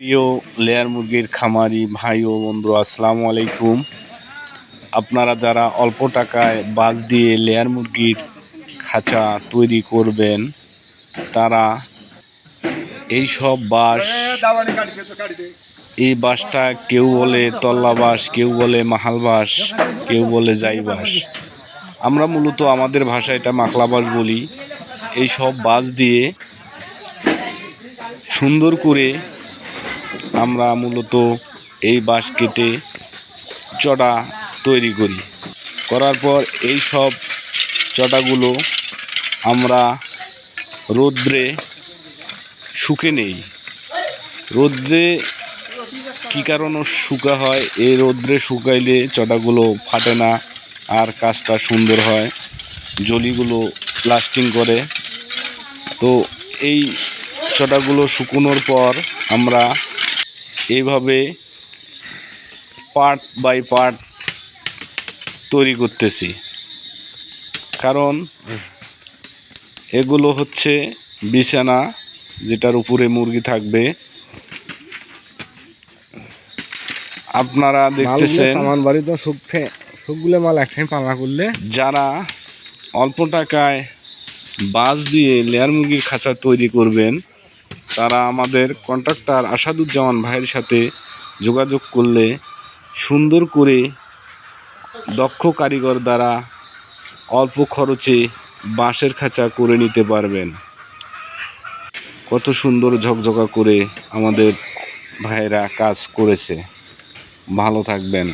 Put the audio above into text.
প্রিয় লেয়ার মুরগির খামারি ভাই ও বন্ধু আসসালামু আলাইকুম। আপনারা যারা অল্প টাকায় বাস দিয়ে লেয়ার মুরগির খাঁচা তৈরি করবেন, তারা এই সব বাঁশ, এই বাঁশটা কেউ বলে তল্লা বাঁশ, কেউ বলে মাহাল বাস কেউ বলে যাই বাস আমরা মূলত আমাদের ভাষায় এটা মাখলা বাঁশ বলি। এই সব বাঁশ দিয়ে সুন্দর করে আমরা মূলত এই বাঁশ কেটে চটা তৈরি করি। করার পর এই সব চটাগুলো আমরা রৌদ্রে শুকে নেই। রৌদ্রে কী কারণে শুকা হয়? এই রৌদ্রে শুকাইলে চটাগুলো ফাটে না আর কাজটা সুন্দর হয়। জলিগুলো লাস্টিং করে। তো এই চটাগুলো শুকোনোর পর আমরা এইভাবে পার্ট বাই পার্ট তৈরি করতেছি। কারণ এগুলো হচ্ছে বিছানা যেটার উপরে মুরগি থাকবে। আপনারা দেখতেছেন আমার মাল একসাথে পালা করলে। যারা অল্প টাকায় বাঁশ দিয়ে লেয়ার মুরগির খাঁচা তৈরি করবেন তারা আমাদের কন্ট্রাক্টর আসাদুজ্জামান ভাইয়ের সাথে যোগাযোগ করলে সুন্দর করে দক্ষ কারিগর দ্বারা অল্প খরচে বাঁশের খাঁচা করে নিতে পারবেন। কত সুন্দর ঝকঝকা করে আমাদের ভাইয়েরা কাজ করেছে। ভালো থাকবেন।